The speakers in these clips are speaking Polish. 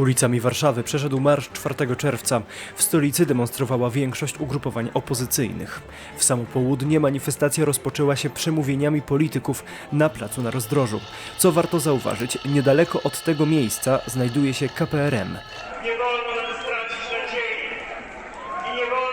Ulicami Warszawy przeszedł marsz 4 czerwca. W stolicy demonstrowała większość ugrupowań opozycyjnych. W samo południe manifestacja rozpoczęła się przemówieniami polityków na placu na rozdrożu. Co warto zauważyć, niedaleko od tego miejsca znajduje się KPRM. Nie wolno nam stracić nadziei i nie wolno.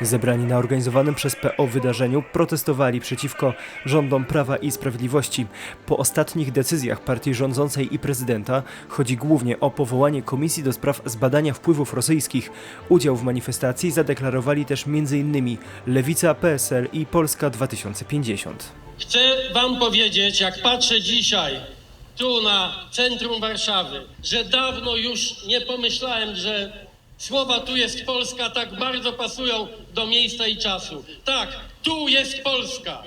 Zebrani na organizowanym przez PO wydarzeniu protestowali przeciwko rządom Prawa i Sprawiedliwości. Po ostatnich decyzjach partii rządzącej i prezydenta chodzi głównie o powołanie komisji do spraw zbadania wpływów rosyjskich. Udział w manifestacji zadeklarowali też m.in. Lewica, PSL i Polska 2050. Chcę Wam powiedzieć, jak patrzę dzisiaj tu na centrum Warszawy, że dawno już nie pomyślałem, że słowa tu jest Polska tak bardzo pasują do miejsca i czasu. Tak, tu jest Polska.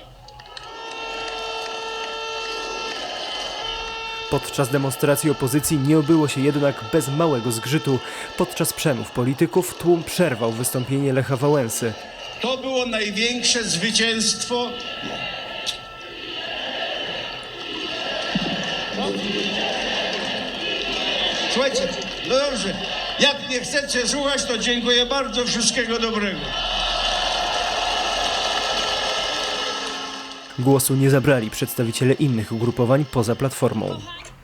Podczas demonstracji opozycji nie obyło się jednak bez małego zgrzytu. Podczas przemów polityków tłum przerwał wystąpienie Lecha Wałęsy. To było największe zwycięstwo. Słuchajcie, no dobrze. Jak nie chcecie słuchać, to dziękuję bardzo. Wszystkiego dobrego. Głosu nie zabrali przedstawiciele innych ugrupowań poza platformą.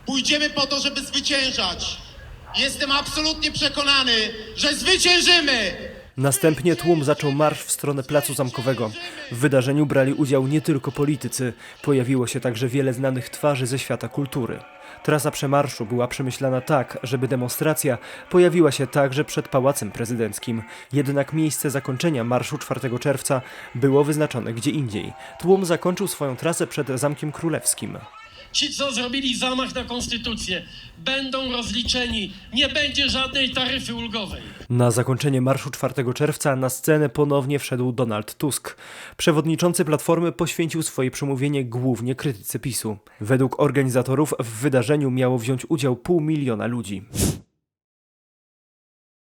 Pójdziemy po to, żeby zwyciężać. Jestem absolutnie przekonany, że zwyciężymy! Następnie tłum zaczął marsz w stronę Placu Zamkowego. W wydarzeniu brali udział nie tylko politycy, pojawiło się także wiele znanych twarzy ze świata kultury. Trasa przemarszu była przemyślana tak, żeby demonstracja pojawiła się także przed Pałacem Prezydenckim. Jednak miejsce zakończenia marszu 4 czerwca było wyznaczone gdzie indziej. Tłum zakończył swoją trasę przed Zamkiem Królewskim. Ci, co zrobili zamach na konstytucję, będą rozliczeni. Nie będzie żadnej taryfy ulgowej. Na zakończenie marszu 4 czerwca na scenę ponownie wszedł Donald Tusk. Przewodniczący Platformy poświęcił swoje przemówienie głównie krytyce PiSu. Według organizatorów w wydarzeniu miało wziąć udział pół miliona ludzi.